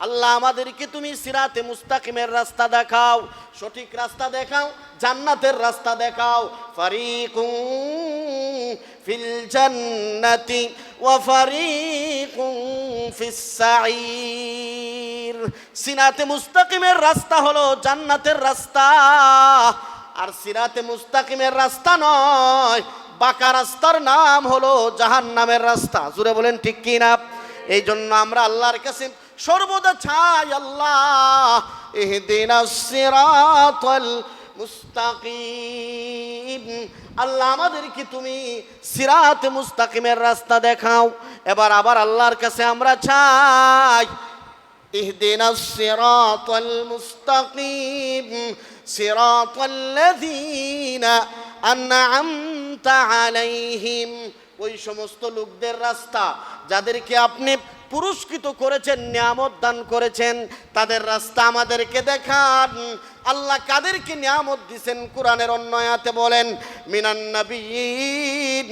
আল্লাহ আমাদেরকে তুমি সিরাতে মুস্তাকিমের রাস্তা দেখাও, সঠিক রাস্তা দেখাও, জান্নাতের রাস্তা দেখাও। ফারিকুম ফিল জান্নাতি ওয়া ফারিকুম ফিস সাঈর। সিরাতে মুস্তাকিমের রাস্তা হলো জান্নাতের রাস্তা, আর সিরাতে মুস্তাকিমের রাস্তা নয়, বাঁকা রাস্তার নাম হলো জাহান্নামের রাস্তা। জুড়ে বলেন ঠিক কি না এই জন্য আমরা আল্লাহর কাছে সর্বদা চাই আল্লাহ ইহদিনাস সিরাতাল মুস্তাকিম আল্লাহ আমাদেরকে তুমি সিরাত মুস্তাকিমের রাস্তা দেখাও এবার আবার আল্লাহর কাছে আমরা চাই اهدنا الصراط المستقيم صراط الذين أنعمت عليهم ওই সমস্ত লোকদের রাস্তা যাদেরকে আপনি পুরস্কৃত করেছেন, নিয়ামত দান করেছেন, তাদের রাস্তা আমাদেরকে দেখান। আল্লাহ কাদেরকে নিয়ামত দিছেন? কোরআনের অন্যয়াতে বলেন, মিনান নবীন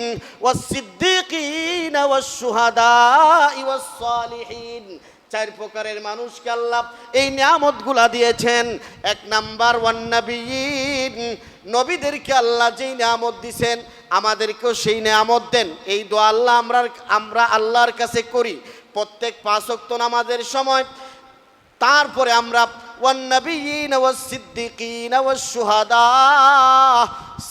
সিদ্দিকিন ওয়াস শুহাদা ওয়াস সালিহিন। চার প্রকারের মানুষকে আল্লাহ এই নিয়ামতগুলা দিয়েছেন। এক নাম্বার, ওয়ান নবীন। নবীদেরকে আল্লাহ যেই নিয়ামত দিছেন, আমাদেরকেও সেই নিয়ামত দেন। এই দোয়া আল্লাহ আমরা আমরা আল্লাহর কাছে করি। প্রত্যেক পাঁচক্ত নামাজের সময়। তারপরে আমরা ওয়ান্নবীন ওয়াস সিদ্দিকিন ওয়াস শুহাদা।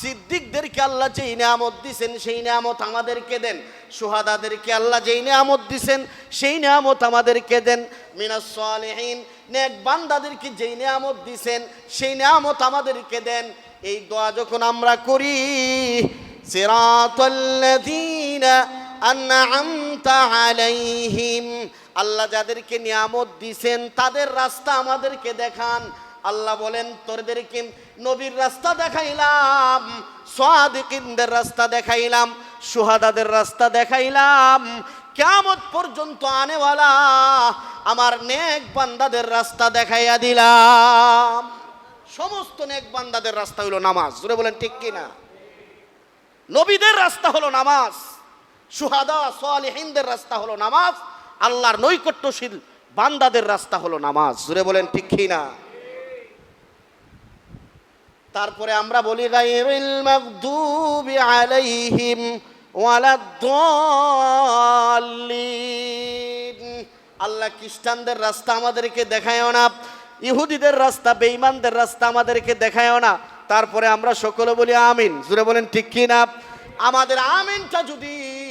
সিদ্দিকদেরকে আল্লাহ যেই নিয়ামত দিছেন, সেই নিয়ামত আমাদেরকে দেন। শুহাদাদেরকে আল্লাহ যেই নিয়ামত দিছেন, সেই নিয়ামত আমাদেরকে দেন। মিনাস সালিহিন, নেক বান্দাদেরকে যেই নিয়ামত দিছেন, সেই নিয়ামত আমাদেরকে দেন। এই দোয়া যখন আমরা করি, সিরাতাল্লাযীনা আলাইহিম। আল্লাহ যাদেরকে নিয়ামত দিছেন, তাদের রাস্তা আমাদেরকে দেখান। আল্লাহ বলেন তোরদেরকে নবীর রাস্তা দেখাইলাম, সাদিকিনদের রাস্তা দেখাইলাম, সুহাদাদের রাস্তা দেখাইলাম। কেমত পর্যন্ত আনেওয়ালা আমার নেক বান্দাদের রাস্তা দেখাইয়া দিলাম। সমস্ত নেক বান্দাদের রাস্তা হইল নামাজ। জোরে বলেন, ঠিক কিনা? নবীদের রাস্তা হলো নামাজ। সুহাদা সালেহিনদের রাস্তা হলো নামাজ, আল্লাহর নৈকট্যশীল বান্দাদের রাস্তা হলো নামাজ। জুড়ে বলেন, ঠিক না? তারপরে আমরা বলি, গায়রিল মাগদুবি আলাইহিম ওয়ালাদ্দাল্লিন। আল্লাহ খ্রিস্টানদের রাস্তা আমাদেরকে দেখায়ও না, ইহুদিদের রাস্তা, বেঈমানদের রাস্তা আমাদেরকে দেখায়ও না। তারপরে আমরা সকলে বলি, আমিন। জুড়ে বলেন, ঠিক কি না? আমাদের আমিনটা যদি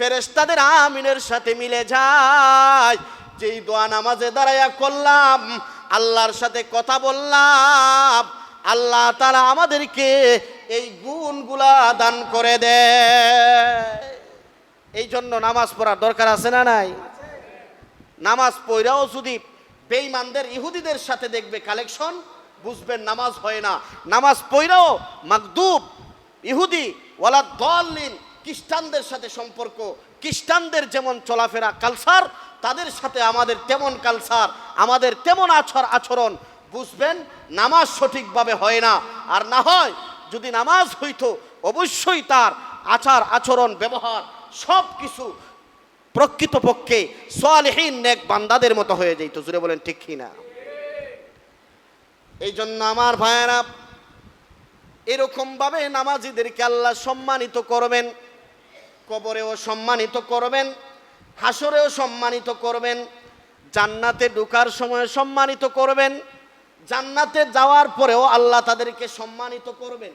ফেরেশতাদের আমিনের সাথে মিলে যায়। যেই দোয়া নামাজে দাঁড়াইয়া করলাম, আল্লাহর সাথে কথা বললাম, আল্লাহ তারা আমাদেরকে এই গুণগুলা দান করে দেয় এই জন্য নামাজ পড়ার দরকার আছে না নাই? নামাজ পড়াও যদি বেঈমানদের, ইহুদিদের সাথে দেখবে কালেকশন, বুঝবেন নামাজ হয় না। নামাজ পড়াও মাকদুব ইহুদি, ওয়ালা দলিন খ্রিস্টানদের সাথে সম্পর্ক, খ্রিস্টানদের যেমন চলাফেরা কালচার তাদের সাথে আমাদের তেমন কালচার আমাদের তেমন আচর আচরণ, বুঝবেন? নামাজ সঠিকভাবে হয় না। আর না হয়, যদি নামাজ হইতো, অবশ্যই তার আচার, আচরণ, ব্যবহার সব কিছু প্রকৃতপক্ষে সোয়ালহীন নেক বান্দাদের মতো হয়ে যেত। জুড়ে বলেন, ঠিক না? এই জন্য আমার ভাইয়েরা, এরকমভাবে নামাজিদেরকে আল্লাহ সম্মানিত করবেন। কবরেও সম্মানিত করবেন, হাসরেও সম্মানিত করবেন, জান্নাতে ঢুকার সময় সম্মানিত করবেন, জান্নাতে যাওয়ার পরেও আল্লাহ তাদেরকে সম্মানিত করবেন।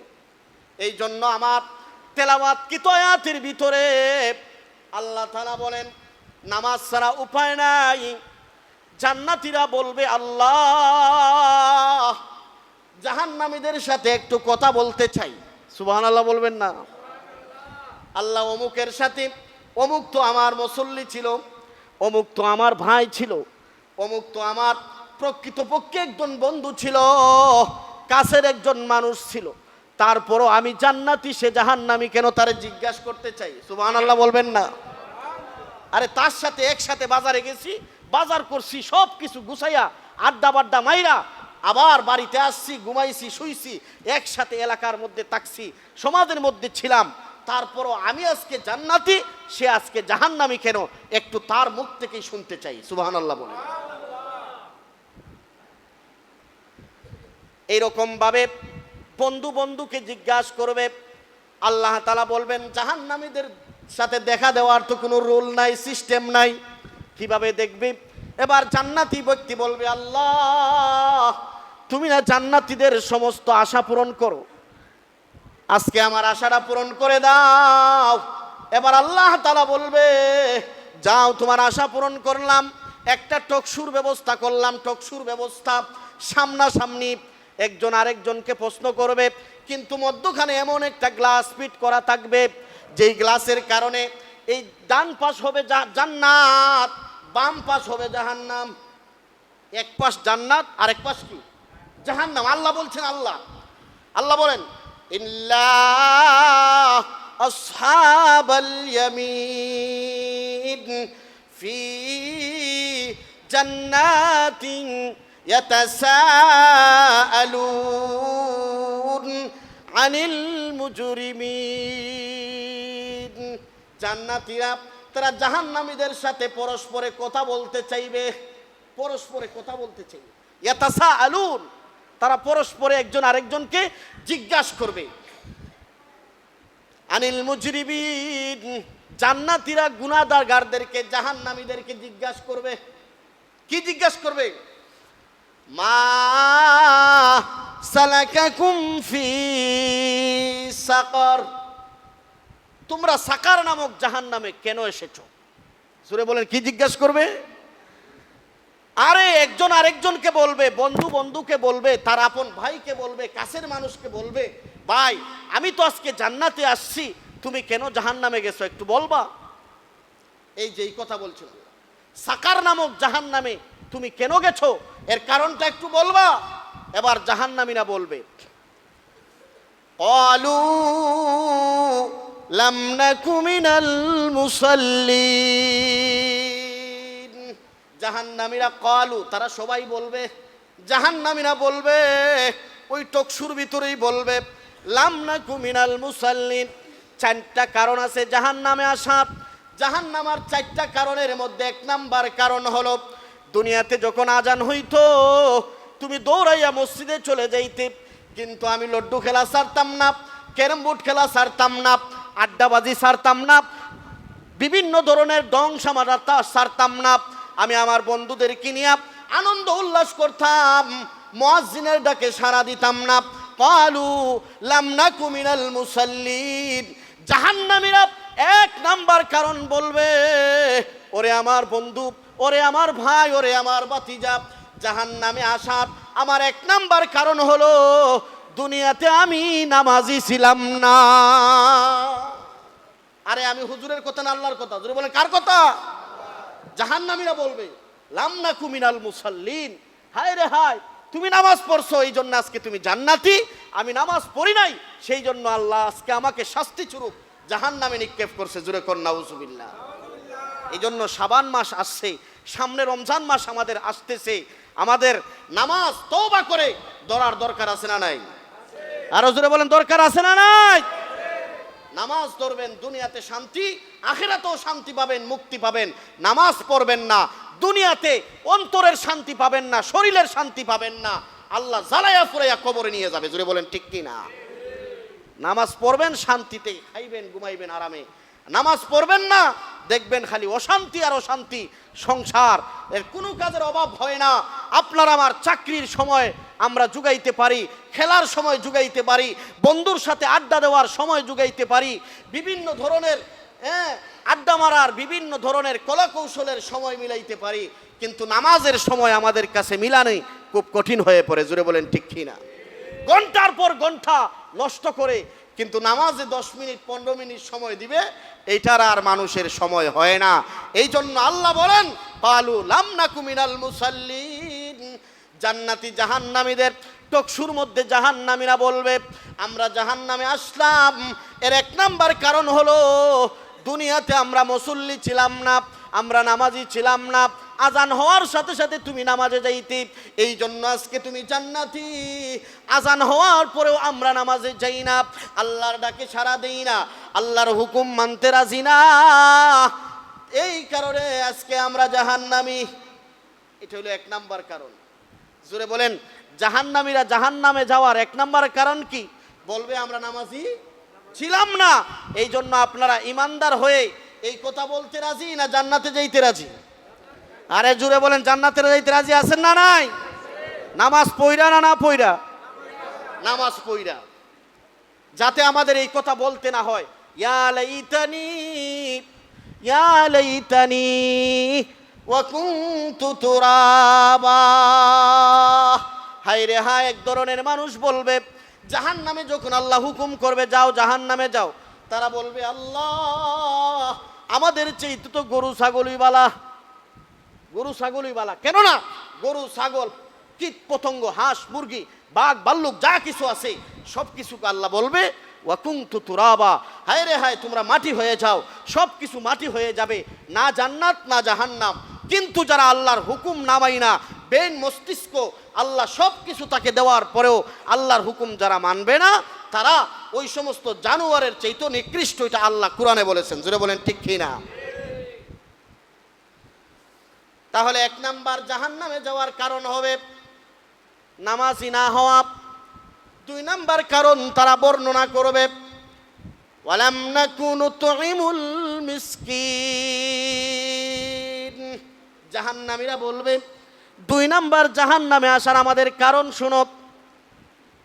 এই জন্য আমার তেলাওয়াত কিতয়াতের ভিতরে? আল্লাহ তালা বলেন, নামাজ ছাড়া উপায় নাই। জান্নাতিরা বলবে, আল্লাহ, জাহান্নামীদের সাথে একটু কথা বলতে চাই। সুবাহ আল্লাহ বলবেন না। আল্লাহ অমুকের সাথে, অমুক তো আমার মুসল্লি ছিল, অমুক তো আমার ভাই ছিল, অমুক তো আমার প্রকৃতপক্ষে একজন বন্ধু ছিল, কাছের একজন মানুষ ছিল। তারপরও আমি জান্নাতি, সে জাহান্নামি কেন তারে জিজ্ঞাসা করতে চাই? সুবাহ আল্লাহ বলবেন না। আরে তার সাথে একসাথে বাজারে গেছি, বাজার করছি সব কিছু গুছাইয়া, আড্ডা বাড্ডা মাইরা, আবার বাড়িতে আসছি, ঘুমাইছি, শুইছি, একসাথে এলাকার মধ্যে থাকছি, সমাজের মধ্যে ছিলাম। তারপরও আমি আজকে জান্নাতি, সে আজকে জাহান্নামি কেন? একটু তার মুখ থেকেই শুনতে চাই সুবাহ আল্লাহ বলে এইরকমভাবে বন্ধু বন্ধুকে জিজ্ঞাসা করবে, আল্লাহ তালা বলবেন, জাহান্নামীদের সাথে দেখা দেওয়ার তো কোনো রোল নাই, সিস্টেম নাই। কীভাবে দেখবি? এবার জান্নাতি ব্যক্তি বলবে, আল্লাহ, তুমি না জান্নাতিদের সমস্ত আশা পূরণ করো। আজকে আমার আশাটা পূরণ করে দাও। এবার আল্লাহ তালা বলবে, যাও তোমার আশা পূরণ করলাম, একটা টকসুর ব্যবস্থা করলাম টকসুর ব্যবস্থা সামনাসামনি একজন আরেকজনকে প্রশ্ন করবে, কিন্তু মধ্যখানে এমন একটা গ্লাস ফিট করা থাকবে, যেই গ্লাসের কারণে এই ডান পাশ হবে জান্নাত, বাম পাশ হবে জাহান্নাম। এক পাশ জান্নাত আর এক পাশ কি? জাহান্নাম। আল্লাহ বলছেন আল্লাহ। আল্লাহ বলেন ইল্লা আসহাবাল ইয়ামিন ফি জান্নাতিন ইয়াতাসাআলুন আনিল মুজরিমিন। জান্নাতীরা, তারা জাহান্নামীদের সাথে পরস্পরে কথা বলতে চাইবে, পরস্পরে কথা বলতে চাইবে। ইয়াতাসা আলুন তারা পরস্পরে একজন আরেকজনকে জিজ্ঞাসা করবে। আনিল মুজরিবিন জান্নাতীরা গুনাহগার গারদেরকে জাহান্নামীদেরকে জিজ্ঞাসা করবে। কি জিজ্ঞাসা করবে? মা সাকর। তোমরা সাকার নামক জাহান্নামে কেন এসেছ? সুরে বলেন, কি জিজ্ঞাসা করবে? আরে একজন আরেকজনকে বলবে, বন্ধু বন্ধুকে বলবে, তার আপন ভাইকে বলবে, কাছের মানুষকে বলবে, ভাই, আমি তো আজকে জান্নাতে আসছি, তুমি কেন জাহান নামে গেছো, একটু বলবা? এই যে এই কথা বলছিল। সাকার নামক জাহান নামে তুমি কেন গেছো? এর কারণটা একটু বলবা? এবার জাহান নামিনা বলবে অলু লামনা কুমিনাল মুসল্লি। জাহান্নামীরা কলু, তারা সবাই বলবে, জাহান্নামীরা বলবে, ওই টকসুর ভিতরেই বলবে লাম না কুমিনাল মুসাল্লিন। চারটা কারণ আছে জাহান জাহান্নামে আসার। জাহান্নামার চারটা কারণের মধ্যে এক নাম্বার কারণ হলো, দুনিয়াতে যখন আজান হইতো, তুমি দৌড়াইয়া মসজিদে চলে যাইতে, কিন্তু আমি লড্ডু খেলা সারতাম না, ক্যারাম বোর্ড খেলা সারতাম না, আড্ডাবাজি সারতাম না, বিভিন্ন ধরনের ডং সামারাতা সারতাম না আমি আমার বন্ধুদেরকে নিয়ে আনন্দ উল্লাস করতাম, মুয়াজ্জিনের ডাকে সাড়া দিতাম না। কালু লামনা কুমিনাল মুসাল্লিন। জাহান্নামীরা এক নাম্বার কারণ বলবে, ওরে আমার বন্ধু, ওরে আমার ভাই, ওরে আমার বাতিজা জাহান্নামে আসার আমার এক নাম্বার কারণ হলো, দুনিয়াতে আমি নামাজি ছিলাম না। আরে আমি হুজুরের কথা না, আল্লাহর কথা? হুজুর বলেন, কার কথা? জাহান্নামীরা বলবে লামনা কুমিনাল মুসাল্লিন। হায় রে হায়, তুমি নামাজ পড়ছো, এই জন্য আজকে তুমি জান্নাতি। আমি নামাজ পড়ি নাই, সেই জন্য আল্লাহ আজকে আমাকে শাস্তি চুরুক। জাহান নামে নিক্ষেপ করছে, জুরে কন্যা উজুবিল্লাহ এই জন্য সাবান মাস আসছে, সামনে রমজান মাস আমাদের আসতেছে। আমাদের নামাজ তওবা করে, ধরার দরকার আছে না নাই? আরও জোরে বলেন, দরকার আছে না নাই? নামাজ ধরবেন, দুনিয়াতে শান্তি, আখেরাতেও শান্তি পাবেন, মুক্তি পাবেন। নামাজ পড়বেন না, দুনিয়াতে অন্তরের শান্তি পাবেন না, শরীরের শান্তি পাবেন না। আল্লাহ জ্বালাইয়া ফুরাইয়া কবরে নিয়ে যাবে জুড়ে বলেন ঠিক কি না নামাজ পড়বেন, শান্তিতে খাইবেন, ঘুমাইবেন আরামে। নামাজ পড়বেন না দেখবেন খালি অশান্তি আর অশান্তি সংসার। এর কোনো কাজের অভাব হয় না। আপনার আমার চাকরির সময় আমরা জুগাইতে পারি, খেলার সময় জুগাইতে পারি, বন্ধুর সাথে আড্ডা দেওয়ার সময় জুগাইতে পারি, বিভিন্ন ধরনের হ্যাঁ আড্ডা মারার বিভিন্ন ধরনের কলা কৌশলের সময় মিলাইতে পারি, কিন্তু নামাজের সময় আমাদের কাছে মিলানে খুব কঠিন হয়ে পড়ে জুড়ে বলেন ঠিক কিনা? ঘণ্টার পর ঘণ্টা নষ্ট করে কিন্তু নামাজে দশ মিনিট, পনেরো মিনিট সময় দিবে, এইটার আর মানুষের সময় হয় না। এই জন্য আল্লাহ বলেন পালু লামনা কুমিনাল মুসাল্লিন। জান্নাতি জাহান্নামীদের টকসুর মধ্যে জাহান্নামীরা বলবে, আমরা জাহান্নামে আসলাম। এর এক নাম্বার কারণ হলো, দুনিয়াতে আমরা মুসল্লি ছিলাম না, আমরা নামাজি ছিলাম না আজান হওয়ার সাথে সাথে তুমি নামাজে যাইতে। এই জন্য আজকে তুমি জান্নাতি। আজান হওয়ার পরেও আমরা নামাজে যাই না। আল্লাহর ডাকে সাড়া দেই না। আল্লাহর হুকুম মানতে রাজি না। এই কারণে আজকে আমরা জাহান্নামি। এটা হলো এক নাম্বার কারণ। জোরে বলেন, জাহান্নামীরা জাহান্নামে যাওয়ার এক নম্বর কারণ কি? বলবে, আমরা নামাজি ছিলাম না। এই জন্য আপনারা ইমানদার হয়ে এই কথা বলতে রাজি না জান্নাতে যাইতে রাজি? আরে জুড়ে বলেন জান্নাতে যাইতে রাজি আছেন না নাই? নামাজ পইরা না না পইরা? নামাজ পইরা। যাতে আমাদের এই কথা বলতে না হয়। ইয়া লাইতানি ইয়া লাইতানি, ওয়া তুরাবা। হায় রে হায়, এক ধরনের মানুষ বলবে জাহান নামে যখন আল্লাহ হুকুম করবে, যাও জাহান নামে যাও। তারা বলবে, আল্লাহ, আমাদের চেয়ে তো গরু, ছাগলই বালা। গরু, ছাগলই বালা। কেন না গরু, ছাগল, কীট, পতঙ্গ, হাঁস, মুরগি, বাঘ ভাল্লুক যা কিছু আছে, সব কিছুকে আল্লাহ বলবে ওয়াকুং তু তুরাবা। হায় রে হায়, তোমরা মাটি হয়ে যাও, সব কিছু মাটি হয়ে যাবে, না জান্নাত, না জাহান্নাম। কিন্তু যারা আল্লাহর হুকুম নামাই না, বেন, মস্তিষ্ক, আল্লাহ সব কিছু তাকে দেওয়ার পরেও আল্লাহর হুকুম যারা মানবে না, তারা ওই সমস্ত জানোয়ারের চাইতো নিকৃষ্ট, এটা আল্লাহ কোরআনে বলেছেন। জুড়ে বলেন, ঠিক কি না? তাহলে এক নাম্বার জাহান্নামে যাওয়ার কারণ হবে নামাজি না হওয়া। দুই নাম্বার কারণ তারা বর্ণনা করবে মিসকিন। জাহান্নামীরা বলবে, দুই নাম্বার জাহান্নামে আসার আমাদের কারণ শুনো।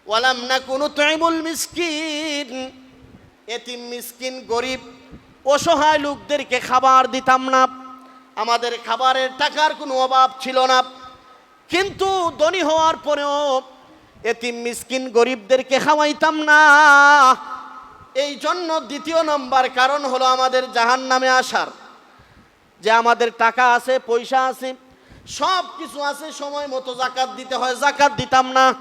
ওয়ালাম নাকুনু তুইমুল মিসকিন। এতিম মিসকিন গরিব, অসহায় লোকদেরকে খাবার দিতাম না। আমাদের খাবারের টাকার কোনো অভাব ছিল না। কিন্তু ধনী হওয়ার পরেও এতিম মিসকিন গরিবদেরকে খাওয়াইতাম না। এই জন্য দ্বিতীয় নম্বর কারণ হলো আমাদের জাহান নামে আসার। যে আমাদের টাকা আছে, পয়সা আছে, সব কিছু আছে, সময় মতো জাকাত দিতে হয়, জাকাত দিতাম না।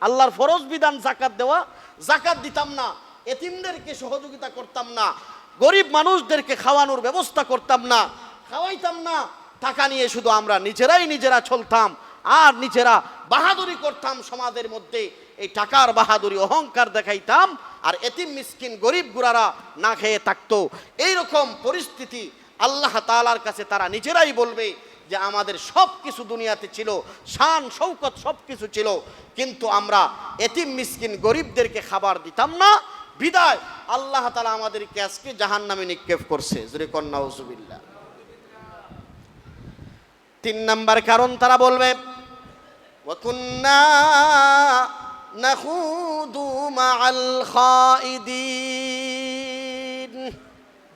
আল্লাহর ফরজ বিধান জাকাত দেওয়া, জাকাত দিতাম না। এতিমদেরকে সহযোগিতা করতাম না। গরিব মানুষদেরকে খাওয়ানোর ব্যবস্থা করতাম না। খাওয়াইতাম না। টাকা নিয়ে শুধু আমরা নিজেরাই নিজেরা চলতাম আর নিজেরা বাহাদুরি করতাম সমাজের মধ্যে। এই টাকার বাহাদুরি, অহংকার দেখাইতাম আর এতিম মিসকিন, গরিব গুড়ারা না খেয়ে থাকতো। এইরকম পরিস্থিতি আল্লাহ তালার কাছে তারা নিজেরাই বলবে যে আমাদের সব কিছু দুনিয়াতে ছিল, শান শৌকত সব কিছু ছিল। কিন্তু আমরা এতিম মিসকিন, গরিবদেরকে খাবার দিতাম না। বিদায়। আল্লাহ তালা আমাদেরকে আজকে জাহান নামে নিক্ষেপ করছে। জুরে কন্যা উজুবিল্লা তিন নাম্বার কারণ তারা বলবে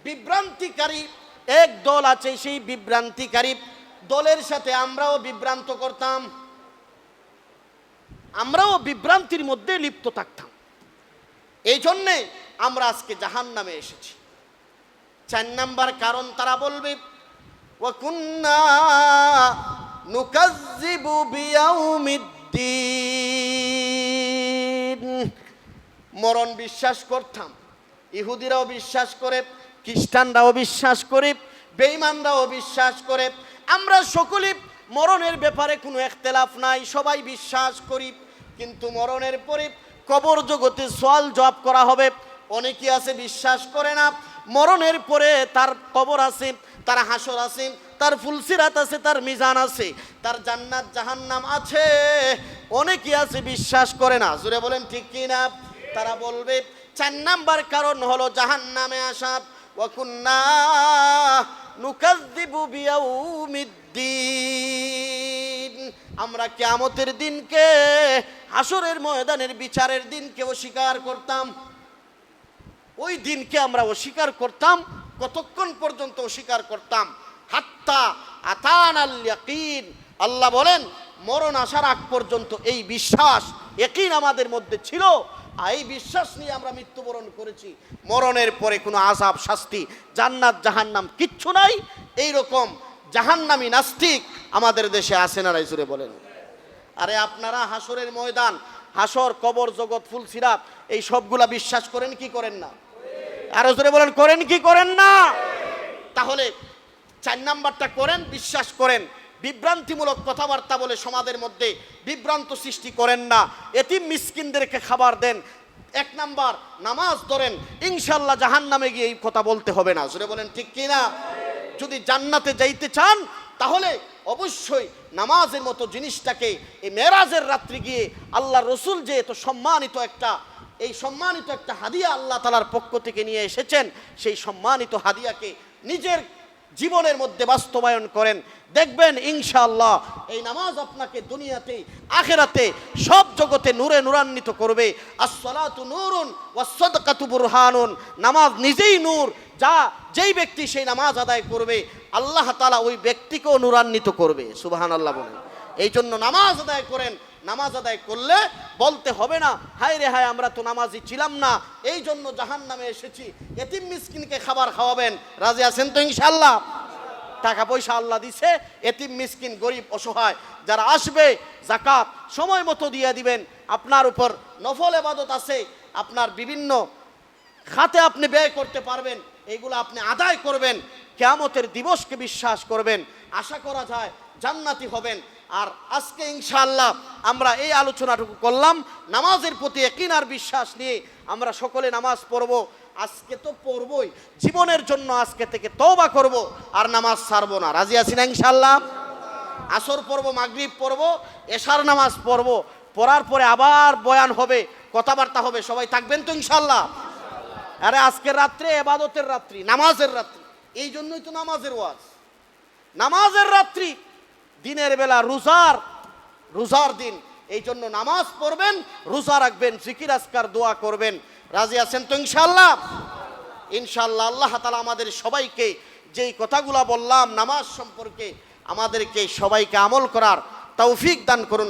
বিভ্রান্তিকারী, এক দল আছে সেই বিভ্রান্তিকারী, দলের সাথে আমরাও বিভ্রান্ত করতাম, আমরাও বিভ্রান্তির মধ্যে লিপ্ত থাকতাম। এই জন্যে আমরা আজকে জাহান নামে এসেছি। চার নাম্বার কারণ তারা বলবে وكنا نكذب بيوم الدين মরণ বিশ্বাস করতাম ইহুদিরাও বিশ্বাস করে খ্রিস্টানরাও বিশ্বাস করে বেঈমানরাও বিশ্বাস করে আমরা সকলে মরণের ব্যাপারে কোনো একতেলাফ নাই সবাই বিশ্বাস করি কিন্তু মরণের পরে কবর জগতে সোয়াল জব করা হবে অনেকে আছে বিশ্বাস করে না মরণের পরে তার কবর আছে তার হাসর আছে, তার ফুলসিরাত আছে, তার মিজান আছে, তার জান্নাত জাহান্নাম আছে। অনেকে আছে, বিশ্বাস করে না। জুড়ে বলেন, ঠিক কি না? তারা বলবে, চার নাম্বার কারণ হলো জাহান্নামে আসা। ওয়াকুন্না নুকাজ্জিবু বিয়াউমিদ্দিন। আমরা কিয়ামতের দিনকে, হাসরের ময়দানের বিচারের দিনকে অস্বীকার করতাম। ওই দিনকে আমরা অস্বীকার করতাম। কতক্ষণ পর্যন্ত অস্বীকার করতাম? হাত্তা আতান আল ইয়াকিন। আল্লাহ বলেন, মরণ আসার আগ পর্যন্ত এই বিশ্বাস একইন আমাদের মধ্যে ছিল। আর এই বিশ্বাস নিয়ে আমরা মৃত্যুবরণ করেছি। মরণের পরে কোনো আজাব শাস্তি, জান্নাত, জাহান্নাম কিচ্ছু নাই। এই রকম জাহান্নামি নাস্তিক আমাদের দেশে আসে না রাইজুরে বলেন। আরে আপনারা হাসরের ময়দান হাসর কবর, জগৎ, ফুল, সিরাত, এই সবগুলা বিশ্বাস করেন কি করেন না? আরও জোরে বলেন, করেন কি, করেন না। তাহলে চার নাম্বারটা করেন, বিশ্বাস করেন। বিভ্রান্তিমূলক কথাবার্তা বলে সমাজের মধ্যে বিভ্রান্ত সৃষ্টি করেন না। এতিম মিসকিনদেরকে খাবার দেন। এক নাম্বার, নামাজ ধরেন। ইনশাল্লাহ জাহান নামে গিয়ে এই কথা বলতে হবে না। জোরে বলেন, ঠিক কি না যদি জান্নাতে যাইতে চান, তাহলে অবশ্যই নামাজের মতো জিনিসটাকে এই মেরাজের রাত্রি গিয়ে আল্লাহ রসুল যে এত সম্মানিত একটা এই সম্মানিত একটা হাদিয়া আল্লাহ তালার পক্ষ থেকে নিয়ে এসেছেন। সেই সম্মানিত হাদিয়াকে নিজের জীবনের মধ্যে বাস্তবায়ন করেন। দেখবেন, ইনশাআল্লাহ, এই নামাজ আপনাকে দুনিয়াতে, আখেরাতে সব জগতে নূরে নূরান্বিত করবে। আসসালাতু নূরুন ওয়াসসাদকাতু বুরহানুন। নামাজ নিজেই নূর, যা যেই ব্যক্তি সেই নামাজ আদায় করবে, আল্লাহ তাআলা ওই ব্যক্তিকেও নূরান্বিত করবে। সুবাহান আল্লাহ বলেন। এই জন্য নামাজ আদায় করেন নামাজ আদায় করলে বলতে হবে না, হায় রে হায়, আমরা তো নামাজি ছিলাম না, এই জন্য জাহান নামে এসেছি, এতিম মিসকিনকে খাবার খাওয়াবেন। রাজি আছেন তো ইনশাল্লাহ টাকা পয়সা আল্লাহ দিছে, এতিম মিসকিন গরিব, অসহায়, যারা আসবে জাকাত সময় মতো দিয়ে দিবেন। আপনার উপর নফল এবাদত আছে, আপনার বিভিন্ন খাতে আপনি ব্যয় করতে পারবেন এইগুলো আপনি আদায় করবেন, কেয়ামতের দিবসকে বিশ্বাস করবেন। আশা করা যায়, জান্নাতি হবেন। আর আজকে ইনশাআল্লাহ আমরা এই আলোচনাটুকু করলাম। নামাজের প্রতি একিন আর বিশ্বাস নিয়ে আমরা সকলে নামাজ পড়ব। আজকে তো পড়বই। জীবনের জন্য আজকে থেকে তওবা করব আর নামাজ ছাড়বো না। রাজি আছি না ইনশাআল্লাহ? আসর পড়ব, মাগরিব পড়ব, এশার নামাজ পড়ব। পড়ার পরে আবার বয়ান হবে, কথাবার্তা হবে, সবাই থাকবেন তো ইনশাল্লাহ আরে আজকের রাত্রে এবাদতের রাত্রি, নামাজের রাত্রি। এই জন্যই তো নামাজের ওয়াজ। নামাজের রাত্রি দিনের বেলা রোজার রোজার দিন। এই জন্য নামাজ পড়বেন, রোজা রাখবেন, জিকির আসকার দোয়া করবেন। রাজি আছেন তো ইনশাল্লাহ ইনশাল্লাহ আল্লাহ তালা আমাদের সবাইকে যেই কথাগুলা বললাম, নামাজ সম্পর্কে আমাদেরকে সবাইকে আমল করার তৌফিক দান করুন।